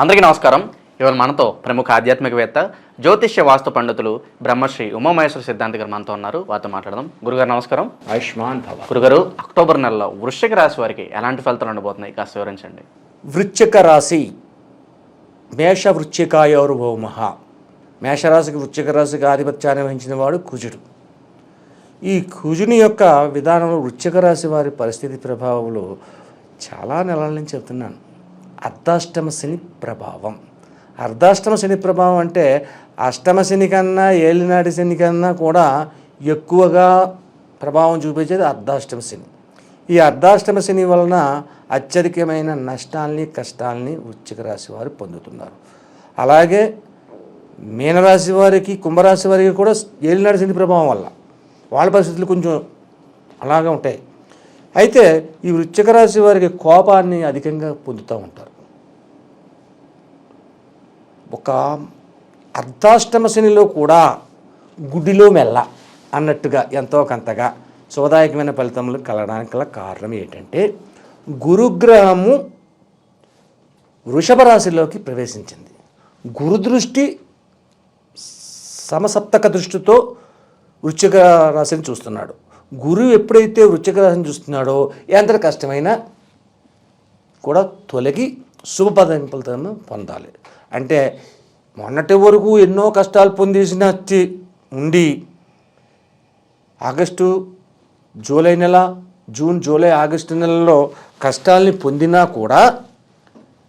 అందరికీ నమస్కారం. ఇవాళ మనతో ప్రముఖ ఆధ్యాత్మికవేత్త జ్యోతిష్య వాస్తు పండితులు బ్రహ్మశ్రీ ఉమామహేశ్వర సిద్ధాంతి గారు మనతో ఉన్నారు. వారితో మాట్లాడదాం. గురుగారు నమస్కారం. ఆయుష్మాన్ భవ. గురుగారు అక్టోబర్ నెలలో వృశ్చిక రాశి వారికి ఎలాంటి ఫలితాలు ఉండబోతున్నాయి? కాస్త వివరించండి. వృశ్చిక రాశి మేష వృశ్చికాయోర్భౌమ మేషరాశికి వృశ్చిక రాశికి ఆధిపత్యాన్ని వహించిన వాడు కుజుడు. ఈ కుజుని యొక్క విధానంలో వృశ్చిక రాశి వారి పరిస్థితి ప్రభావంలో చాలా నెలల నుంచి చెప్తున్నాను. అర్ధాష్టమ శని ప్రభావం. అర్ధాష్టమ శని ప్రభావం అంటే అష్టమ శని కన్నా ఏలినాటి శని కన్నా కూడా ఎక్కువగా ప్రభావం చూపించేది అర్ధాష్టమ శని. ఈ అర్ధాష్టమ శని వలన అత్యధికమైన నష్టాల్ని కష్టాల్ని వృశ్చిక రాశి వారు పొందుతున్నారు. అలాగే మీనరాశి వారికి కుంభరాశి వారికి కూడా ఏలినాడు శని ప్రభావం వల్ల వాళ్ళ పరిస్థితులు కొంచెం అలాగే ఉంటాయి. అయితే ఈ వృశ్చిక రాశి వారికి కోపాన్ని అధికంగా పొందుతూ ఉంటారు. ఒక అర్ధాష్టమ శనిలో కూడా గుడిలో మెల్ల అన్నట్టుగా ఎంతో కొంతగా శుభదాయకమైన ఫలితములు కలగడానికి గల కారణం ఏంటంటే గురుగ్రహము వృషభ రాశిలోకి ప్రవేశించింది. గురుదృష్టి సమసప్తక దృష్టితో వృశ్చిక రాశిని చూస్తున్నాడు. గురువు ఎప్పుడైతే వృశ్చిక రాశిని చూస్తున్నాడో ఎంత కష్టమైనా కూడా తొలగి శుభపదం ఫలితాలను పొందాలి. అంటే మొన్నటి వరకు ఎన్నో కష్టాలు పొందేసిన ఉండి ఆగస్టు జూలై నెల జూన్ జూలై ఆగస్టు నెలలో కష్టాల్ని పొందినా కూడా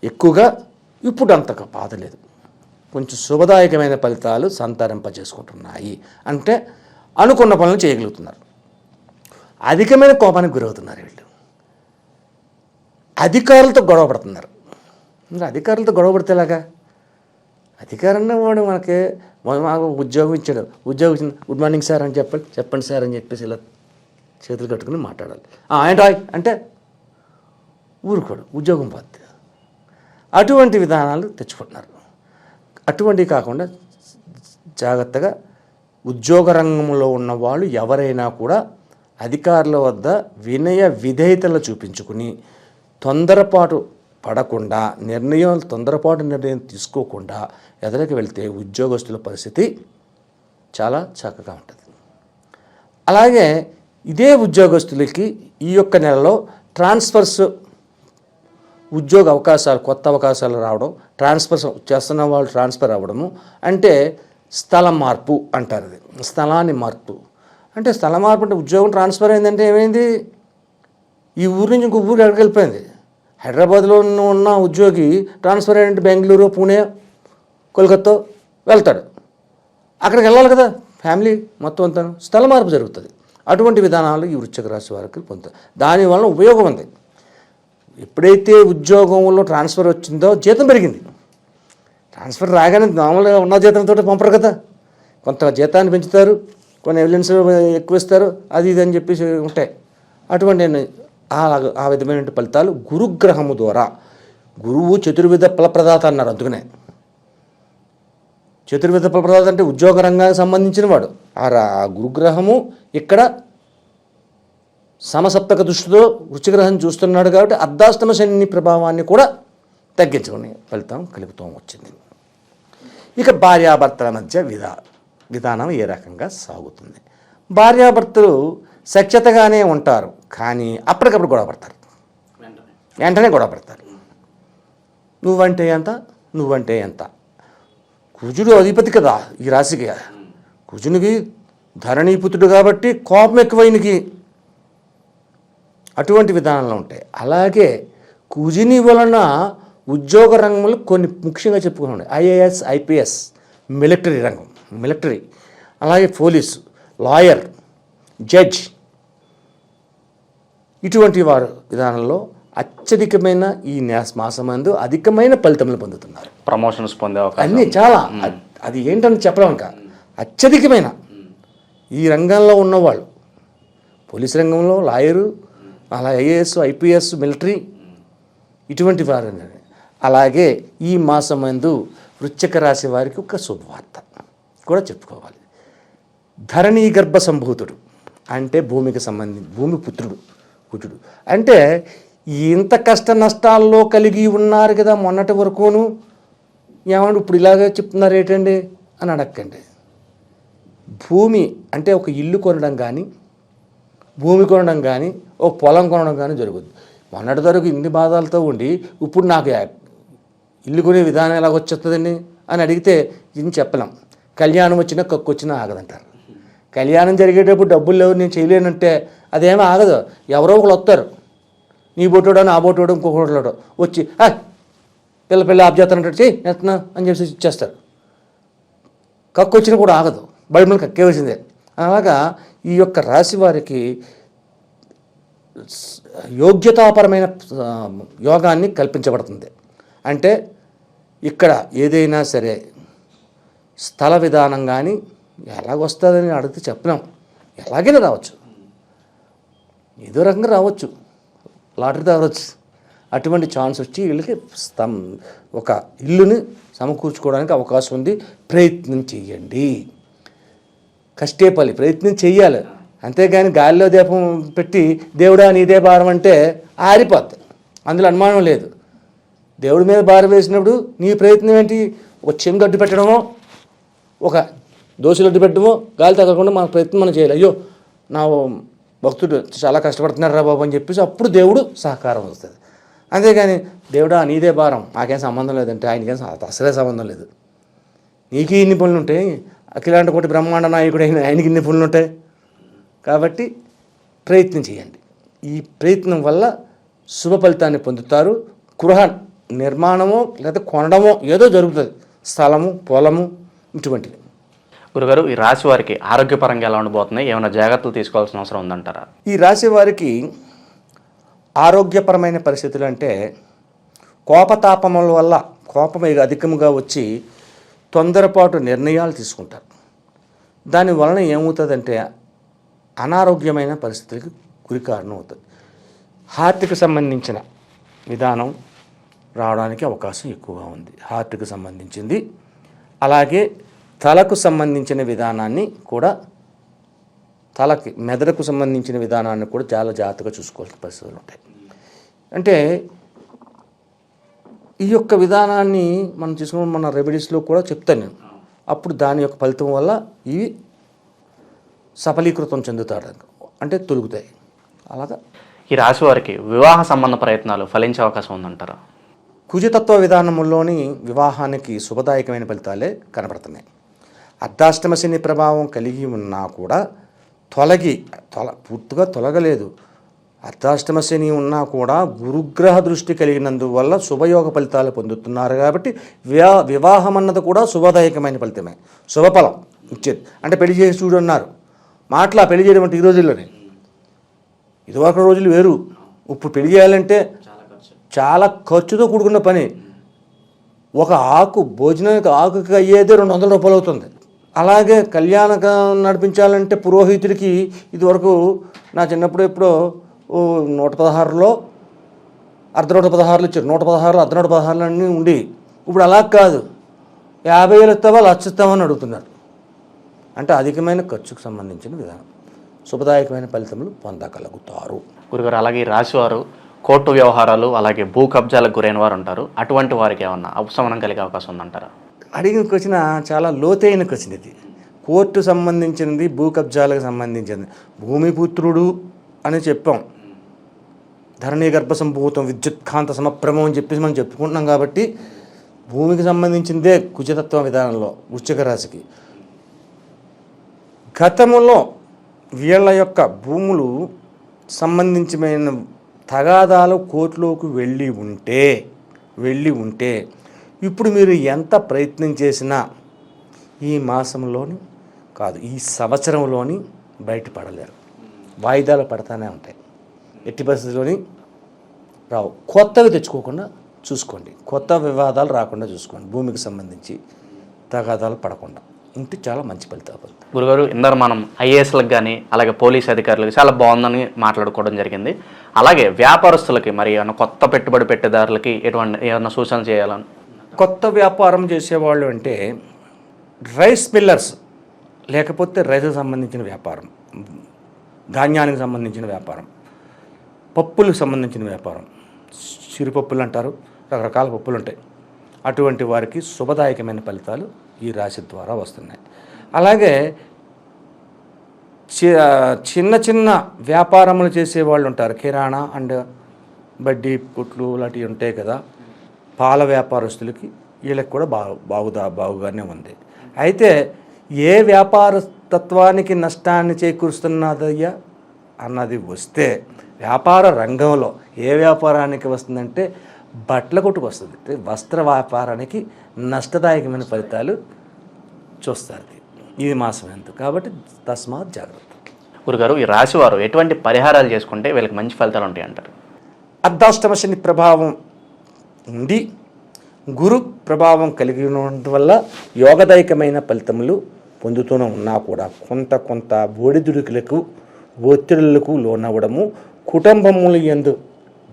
ఎక్కువగా ఇప్పుడు అంతగా బాధ లేదు. కొంచెం శుభదాయకమైన ఫలితాలు సంతరింపజేసుకుంటున్నాయి. అంటే అనుకున్న పనులు చేయగలుగుతున్నారు. అధికమైన కోపానికి గురవుతున్నారు వీళ్ళు. అధికారులతో గొడవ పడుతున్నారు. ఇంకా అధికారులతో గొడవ పడితే ఎలాగా? అధికారంలో వాడు మనకి మాకు ఉద్యోగం ఇచ్చాడు. ఉద్యోగం ఇచ్చింది గుడ్ మార్నింగ్ సార్ అని చెప్పండి చెప్పండి సార్ అని చెప్పేసి ఇలా చేతులు కట్టుకుని మాట్లాడాలి. "ఆ, అంటే ఊరుకోడు. ఉద్యోగం పోద్ది అటువంటి విధానాలు తెచ్చుకుంటున్నారు. అటువంటివి కాకుండా జాగ్రత్తగా ఉద్యోగ రంగంలో ఉన్న వాళ్ళు ఎవరైనా కూడా అధికారుల వద్ద వినయ విధేయతలు చూపించుకుని తొందరపాటు పడకుండా నిర్ణయం తొందరపాటు నిర్ణయం తీసుకోకుండా ఎదరికి వెళ్తే ఉద్యోగస్తుల పరిస్థితి చాలా చక్కగా ఉంటుంది. అలాగే ఇదే ఉద్యోగస్తులకి ఈ యొక్క నెలలో ట్రాన్స్ఫర్స్ ఉద్యోగ అవకాశాలు కొత్త అవకాశాలు రావడం ట్రాన్స్ఫర్ చేస్తున్న వాళ్ళు ట్రాన్స్ఫర్ అవ్వడము అంటే స్థల మార్పు అంటారు ఇది. స్థలాన్ని మార్పు అంటే స్థల మార్పు అంటే ఉద్యోగం ట్రాన్స్ఫర్ అయిందంటే ఏమైంది? ఈ ఊరు నుంచి ఇంకో ఊరు ఎక్కడికి వెళ్ళిపోయింది. హైదరాబాద్లో ఉన్న ఉద్యోగి ట్రాన్స్ఫర్ అయ్యంటే బెంగళూరు పూణే కోల్కత్తా వెళ్తాడు. అక్కడికి వెళ్ళాలి కదా. ఫ్యామిలీ మొత్తం అంతా స్థల మార్పు జరుగుతుంది. అటువంటి విధానాలు ఈ వృశ్చిక రాశి వారికి పొందుతారు దానివల్ల ఉపయోగం ఉంది. ఎప్పుడైతే ఉద్యోగంలో ట్రాన్స్ఫర్ వచ్చిందో జీతం పెరిగింది. ట్రాన్స్ఫర్ రాగానే మామూలుగా ఉన్న జీతంతో పంపరు కదా. కొంత జీతాన్ని పెంచుతారు. కొన్ని ఎవిడెన్స్ ఎక్కువ ఇస్తారు అది ఇది అని చెప్పేసి ఉంటాయి. అటువంటి ఆ ఆ విధమైన ఫలితాలు గురుగ్రహము ద్వారా గురువు చతుర్విధ ఫలప్రదాత అన్నారు అందుకనే. చతుర్విధ ఫలప్రదాత అంటే ఉద్యోగ రంగానికి సంబంధించిన వాడు. ఆ రా- ఆ గురుగ్రహము ఇక్కడ సమసప్తక దృష్టితో వృచ్చిగ్రహం చూస్తున్నాడు కాబట్టి అర్ధాష్టమ శని ప్రభావాన్ని కూడా తగ్గించుకునే ఫలితం కలుగుతూ వచ్చింది. ఇక భార్యాభర్తల మధ్య విధా విధానం ఏ రకంగా సాగుతుంది. భార్యాభర్తలు సఖ్యతగానే ఉంటారు కానీ అప్పటికప్పుడు గొడవ పడతారు. వెంటనే. గొడవ పడతారు. నువ్వంటే ఎంత నువ్వంటే ఎంత? కుజుడు అధిపతి కదా ఈ రాశికి. కుజునికి ధరణీపుతుడు కాబట్టి కోపం ఎక్కువైనకి అటువంటి విధానాలు ఉంటాయి. అలాగే కుజిని వలన ఉద్యోగ రంగంలో కొన్ని ముఖ్యంగా చెప్పుకున్నాం ఐఏఎస్ ఐపీఎస్ మిలిటరీ రంగం. మిలిటరీ అలాగే పోలీసు లాయర్ జడ్జ్. ఇటువంటి వారు విధానంలో అత్యధికమైన ఈ న్యాస్ మాసమందు అధికమైన ఫలితములు పొందుతున్నారు. ప్రమోషన్స్ పొందే అన్నీ చాలా. అది ఏంటని చెప్పలేం ఇంకా. అత్యధికమైన. ఈ రంగంలో ఉన్నవాళ్ళు పోలీస్ రంగంలో లాయరు అలా ఐఏఎస్ ఐపీఎస్ మిలిటరీ ఇటువంటి వారు అలాగే ఈ మాసమందు వృశ్చిక రాశి వారికి ఒక శుభవార్త. కూడా చెప్పుకోవాలి. ధరణీ గర్భ సంభూతుడు అంటే భూమికి సంబంధించి భూమి పుత్రుడు కుటుడు అంటే ఇంత కష్ట నష్టాల్లో కలిగి ఉన్నారు కదా మొన్నటి వరకును. ఏమంటే ఇప్పుడు ఇలాగే చెప్తున్నారు ఏంటండి? అని అడగండి భూమి అంటే ఒక ఇల్లు కొనడం కానీ భూమి కొనడం కానీ ఒక పొలం కొనడం కానీ జరుగుద్ది. మొన్నటి వరకు ఇన్ని బాధలతో ఉండి ఇప్పుడు నాకు ఇల్లు కొనే విధానం ఎలా వచ్చేస్తుందండి? అని అడిగితే ఇది చెప్పలేం. కళ్యాణం వచ్చినా కక్కు వచ్చినా ఆగదంటారు. కళ్యాణం జరిగేటప్పుడు డబ్బులు లేవు నేను చేయలేనంటే అదేమీ ఆగదు. ఎవరో ఒకరు వస్తారు. నీ బొట్టోడో నా బొట్టోడో ఇంకొకటి వచ్చి పిల్ల పిల్ల ఆప్ చెయ్యి ఎత్తున్నా అని చెప్పేసి ఇచ్చేస్తారు. కక్కు వచ్చినా కూడా ఆగదు. బయట మనకి కక్కేవలసిందే అలాగా ఈ యొక్క రాశి వారికి యోగ్యతాపరమైన యోగాన్ని కల్పించబడుతుంది. అంటే ఇక్కడ ఏదైనా సరే స్థల విధానం కానీ ఎలాగొస్తుందని అడిగితే చెప్పలేం. ఎలాగైనా రావచ్చు. ఏదో రకంగా రావచ్చు. లాటరీ రావచ్చు అటువంటి ఛాన్స్ వచ్చి వీళ్ళకి స్తం ఒక ఇల్లుని సమకూర్చుకోవడానికి అవకాశం ఉంది. ప్రయత్నం చేయండి. కష్టేపల్లి ప్రయత్నం చెయ్యాలి. అంతేగాని గాలిలో దీపం పెట్టి దేవుడా నీదే భారం అంటే ఆరిపోద్ది. అందులో అనుమానం లేదు. దేవుడి మీద భారం వేసినప్పుడు నీ ప్రయత్నం ఏంటి? ఒక చెంగడ్డు పెట్టడమో? ఒక దోశలు అడ్డు పెట్టడమో గాలి తగలకుండా మన ప్రయత్నం మనం చేయాలి. అయ్యో నా భక్తుడు చాలా కష్టపడుతున్నాడు రా బాబు అని చెప్పేసి అప్పుడు దేవుడు సహకారం వస్తుంది. అంతేగాని దేవుడా నీదే భారం. నాకేం సంబంధం లేదంటే ఆయనకేం అసలే సంబంధం లేదు. నీకు ఇన్ని పనులు ఉంటాయి అఖిలాంటి కోటి బ్రహ్మాండ నాయకుడు అయిన ఆయనకి ఇన్ని పనులు ఉంటాయి కాబట్టి ప్రయత్నం చేయండి. ఈ ప్రయత్నం వల్ల శుభ ఫలితాన్ని పొందుతారు. గృహ నిర్మాణమో లేదా కొనడమో ఏదో జరుగుతుంది. స్థలము పొలము ఇటువంటివి గురుగారు ఈ రాశి వారికి ఆరోగ్యపరంగా ఎలా ఉండబోతున్నాయి? ఏమైనా జాగ్రత్తలు తీసుకోవాల్సిన అవసరం ఉందంటారా? ఈ రాశి వారికి ఆరోగ్యపరమైన పరిస్థితులు అంటే కోపతాపముల వల్ల కోపం ఇక అధికముగా వచ్చి తొందరపాటు నిర్ణయాలు తీసుకుంటారు. దాని వలన ఏమవుతుందంటే అనారోగ్యమైన పరిస్థితులకు గురి కారణం అవుతుంది హార్ట్కి సంబంధించిన విధానం రావడానికి అవకాశం ఎక్కువగా ఉంది. హార్ట్కి సంబంధించింది అలాగే తలకు సంబంధించిన విధానాన్ని కూడా తలకి మెదడుకు సంబంధించిన విధానాన్ని కూడా చాలా జాగ్రత్తగా చూసుకోవాల్సిన పరిస్థితులు ఉంటాయి. అంటే ఈ యొక్క విధానాన్ని మనం చూసుకున్న మన రెమెడీస్లో కూడా చెప్తాను నేను. అప్పుడు దాని యొక్క ఫలితం వల్ల ఇవి సఫలీకృతం చెందుతాడు అంటే తొలుగుతాయి. అలాగా? ఈ రాశి వారికి వివాహ సంబంధ ప్రయత్నాలు ఫలించే అవకాశం ఉందంటారా? కుజతత్వ విధానంలోని వివాహానికి శుభదాయకమైన ఫలితాలే కనబడుతున్నాయి. అర్ధాష్టమ శని ప్రభావం కలిగి ఉన్నా కూడా తొలగి తొల పూర్తిగా తొలగలేదు. అర్ధాష్టమ శని ఉన్నా కూడా గురుగ్రహ దృష్టి కలిగినందువల్ల శుభయోగ ఫలితాలు పొందుతున్నారు కాబట్టి వివా వివాహం అన్నది కూడా శుభదాయకమైన ఫలితమే. శుభఫలం ఇచ్చేది అంటే పెళ్ళి చేసి చూడు అన్నారు మాటలు పెళ్ళి చేయడం అంటే ఈ రోజుల్లోనే. ఇదివరకు రోజులు వేరు. ఇప్పుడు పెళ్ళి చేయాలంటే చాలా ఖర్చుతో కూడుకున్న పని. ఒక ఆకు భోజనానికి ఆకుకి అయ్యేదే రెండు వందల రూపాయలు అవుతుంది. అలాగే కళ్యాణకం నడిపించాలంటే పురోహితుడికి ఇదివరకు నా చిన్నప్పుడు ఎప్పుడో ఓ నూట పదహారులో అర్ధ నూట పదహారులు ఇచ్చారు. నూట పదహారులు అర్ధ నూట పదహారులు అన్నీ ఉండి ఇప్పుడు అలా కాదు. యాభై వేలు ఇస్తావా లక్ష ఇస్తావా అని అడుగుతున్నారు అంటే అధికమైన ఖర్చుకు సంబంధించిన విధానం. శుభదాయకమైన ఫలితములు పొందగలుగుతారు. గురుగారు అలాగే రాశివారు కోర్టు వ్యవహారాలు అలాగే భూ కబ్జాలకు గురైన వారు ఉంటారు. అటువంటి వారికి ఏమన్నా ఉపశమనం కలిగే అవకాశం ఉందంటారా? అడిగిన క్వశ్చన్ చాలా లోతైన క్వశ్చన్ ఇది. కోర్టు సంబంధించినది భూ కబ్జాలకు సంబంధించింది భూమిపుత్రుడు అని చెప్పాం. ధరణి గర్భ సంభూతం విద్యుత్కాంత సమప్రమం అని చెప్పేసి మనం చెప్పుకుంటున్నాం కాబట్టి భూమికి సంబంధించిందే కుజతత్వ విధానంలో వృశ్చిక రాశికి. గతములో వీళ్ళ యొక్క భూములు సంబంధించిన తగాదాలు కోర్టులోకి వెళ్ళి ఉంటే వెళ్ళి ఉంటే ఇప్పుడు మీరు ఎంత ప్రయత్నం చేసినా ఈ మాసంలోని కాదు ఈ సంవత్సరంలోని బయటపడలేరు. వాయిదాలు పడతానే ఉంటాయి. ఎట్టి పరిస్థితుల్లోని రావు. కొత్తవి తెచ్చుకోకుండా చూసుకోండి. కొత్త వివాదాలు రాకుండా చూసుకోండి. భూమికి సంబంధించి తగాదాలు పడకుండా. ఉంటే చాలా మంచి ఫలితాలు గురుగారు ఇందరు మనం ఐఏఎస్లకు కానీ అలాగే పోలీస్ అధికారులకు చాలా బాగుందని మాట్లాడుకోవడం జరిగింది. అలాగే వ్యాపారస్తులకి మరి ఏమైనా కొత్త పెట్టుబడి పెట్టేదారులకి ఎటువంటి ఏమైనా సూచనలు చేయాలని? కొత్త వ్యాపారం చేసేవాళ్ళు అంటే రైస్ మిల్లర్స్ లేకపోతే రైతుకు సంబంధించిన వ్యాపారం ధాన్యానికి సంబంధించిన వ్యాపారం పప్పులకు సంబంధించిన వ్యాపారం. చిరుపప్పులు అంటారు రకరకాల పప్పులు ఉంటాయి. అటువంటి వారికి శుభదాయకమైన ఫలితాలు ఈ రాశి ద్వారా వస్తున్నాయి. అలాగే చిన్న చిన్న వ్యాపారములు చేసే వాళ్ళు ఉంటారు కిరాణా అండ్ బడ్డీ పుట్లు లాంటివి ఉంటాయి కదా. పాల వ్యాపారస్తులకి వీళ్ళకి కూడా బాగు బాగుదా బాగుగానే ఉంది. అయితే ఏ వ్యాపార తత్వానికి నష్టాన్ని చేకూరుస్తున్నదయ్యా? అన్నది వస్తే వ్యాపార రంగంలో ఏ వ్యాపారానికి వస్తుందంటే బట్టల కొట్టుకు వస్తుంది. వస్త్ర వ్యాపారానికి నష్టదాయకమైన ఫలితాలు చూస్తారు. ఇది మాసం ఎంత కాబట్టి తస్మాత్ జాగ్రత్త. గురుగారు ఈ రాశి వారు ఎటువంటి పరిహారాలు చేసుకుంటే వీళ్ళకి మంచి ఫలితాలు ఉంటాయి అంటారు అర్ధాష్టమ శని ప్రభావం ఉండి గురు ప్రభావం కలిగి వల్ల యోగదాయకమైన ఫలితములు పొందుతూనే ఉన్నా కూడా కొంత కొంత ఒడిదుడుకులకు ఒత్తిడులకు లోనవ్వడము కుటుంబములు ఎందు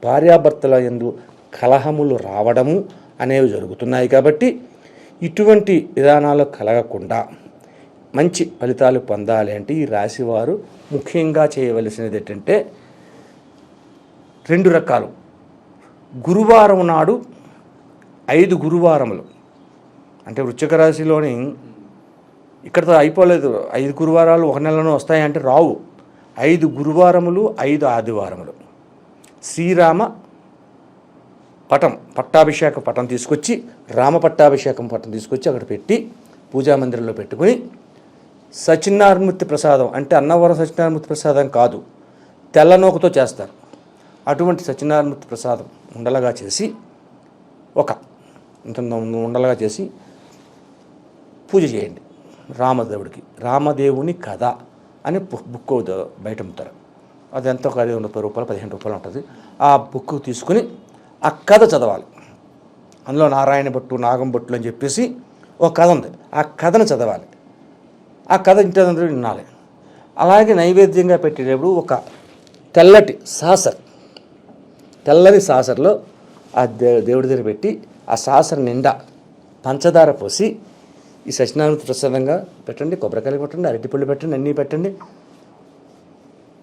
భార్యాభర్తల ఎందు కలహములు రావడము అనేవి జరుగుతున్నాయి కాబట్టి ఇటువంటి విధానాలు కలగకుండా మంచి ఫలితాలు పొందాలి అంటే ఈ రాశివారు ముఖ్యంగా చేయవలసినది ఏంటంటే రెండు రకాలు. గురువారం నాడు ఐదు గురువారములు. అంటే వృశ్చిక రాశిలోని ఇక్కడతో అయిపోలేదు. ఐదు గురువారాలు ఒక నెలలో వస్తాయంటే రావు. ఐదు గురువారములు ఐదు ఆదివారములు. శ్రీరామ పటం పట్టాభిషేక పటం తీసుకొచ్చి రామ పట్టాభిషేకం పటం తీసుకొచ్చి అక్కడ పెట్టి పూజా మందిరంలో పెట్టుకొని సత్యనారాయణమూర్తి ప్రసాదం అంటే అన్నవరం సత్యనారాయణమూర్తి ప్రసాదం కాదు తెల్లనూకతో చేస్తారు. అటువంటి సత్యనారాయణమూర్తి ప్రసాదం ఉండలగా చేసి ఒక ఇంత ఉండలుగా చేసి పూజ చేయండి రామదేవుడికి. రామదేవుని కథ అని బుక్ బయట అమ్ముతారు. అది ఎంతో ఒక ఐదు ముప్పై రూపాయలు పదిహేను రూపాయలు ఉంటుంది. ఆ బుక్ తీసుకుని ఆ కథ చదవాలి. అందులో నారాయణ భట్టు నాగం భట్లు అని చెప్పేసి ఒక కథ ఉంది. ఆ కథను చదవాలి. ఆ కథ ఇంటి వినాలి. అలాగే నైవేద్యంగా పెట్టేటప్పుడు ఒక తెల్లటి సాసర్ తెల్లని సాసర్లో ఆ దే దేవుడి దగ్గర పెట్టి ఆ సాసర్ నిండా పంచదార పోసి ఈ సత్యనారాయణ ప్రసాదంగా పెట్టండి కొబ్బరికాయలు పెట్టండి అరటిపళ్ళు పెట్టండి అన్నీ పెట్టండి.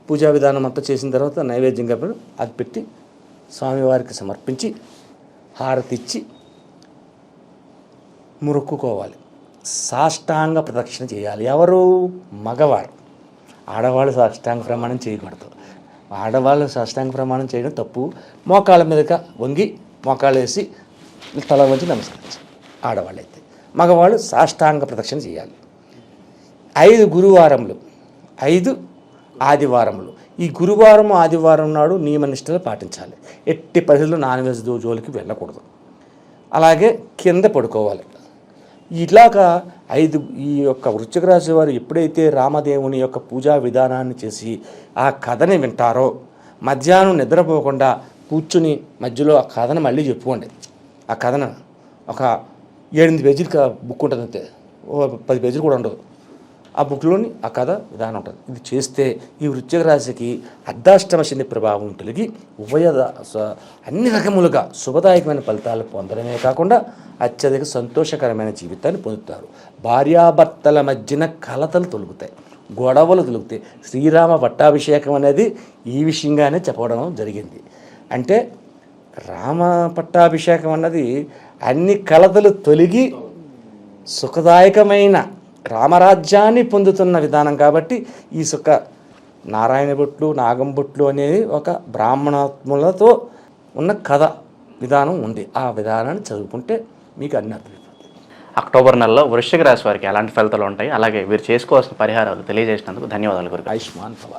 పూజా విధానం అంతా చేసిన తర్వాత నైవేద్యంగా పెట్టి అది పెట్టి స్వామివారికి సమర్పించి హారతి ఇచ్చి మురుక్కుకోవాలి సాష్టాంగ ప్రదక్షిణ చేయాలి. ఎవరు? మగవారు. ఆడవాళ్ళు సాష్టాంగ ప్రమాణం చేయకూడదు. ఆడవాళ్ళు సాష్టాంగ ప్రమాణం చేయడం తప్పు. మోకాళ్ళ మీదగా వంగి మోకాళ్ళు వేసి తల వంచి నమస్కరించాలి ఆడవాళ్ళు అయితే మగవాళ్ళు సాష్టాంగ ప్రదక్షిణ చేయాలి. ఐదు గురువారములు. ఐదు ఆదివారములు. ఈ గురువారం ఆదివారం నాడు నియమనిష్టలు పాటించాలి. ఎట్టి పరిస్థితుల్లో నాన్ వెజ్ జోలికి వెళ్ళకూడదు. అలాగే కింద పడుకోవాలి. ఇలాగా ఐదు ఈ యొక్క వృశ్చిక రాశి వారు ఎప్పుడైతే రామదేవుని యొక్క పూజా విధానాన్ని చేసి ఆ కథని వింటారో మధ్యాహ్నం నిద్రపోకుండా కూర్చుని మధ్యలో ఆ కథను మళ్ళీ చెప్పుకోండి. ఆ కథను ఒక ఎనిమిది పేజీలు బుక్ ఉంటుంది అంతే ఓ పది పేజీలు కూడా ఉండదు. ఆ బుక్లోని ఆ కథ విధానం ఉంటుంది. ఇది చేస్తే ఈ వృశ్చిక రాశికి అర్ధాష్టమ శని ప్రభావం తొలగి ఉభయ స- అన్ని రకములుగా శుభదాయకమైన ఫలితాలు పొందడమే కాకుండా అత్యధిక సంతోషకరమైన జీవితాన్ని పొందుతారు. భార్యాభర్తల మధ్యన కలతలు తొలుగుతాయి. గొడవలు తొలుగుతాయి. శ్రీరామ పట్టాభిషేకం అనేది ఈ విషయంగానే చెప్పడం జరిగింది. అంటే రామ పట్టాభిషేకం అన్నది అన్ని కలతలు తొలగి సుఖదాయకమైన రామరాజ్యాన్ని పొందుతున్న విధానం కాబట్టి ఈ సుఖ నారాయణ బొట్లు నాగం బొట్లు అనేది ఒక బ్రాహ్మణాత్ములతో ఉన్న కథ విధానం ఉంది. ఆ విధానాన్ని చదువుకుంటే మీకు అన్ని అర్థమైపోతుంది. అక్టోబర్ నెలలో వృశ్చిక రాశి వారికి ఎలాంటి ఫలితాలు ఉంటాయి? అలాగే వీరు చేసుకోవాల్సిన పరిహారాలు తెలియజేసినందుకు ధన్యవాదాలు గురుగారు. ఆయుష్మాన్ భవ.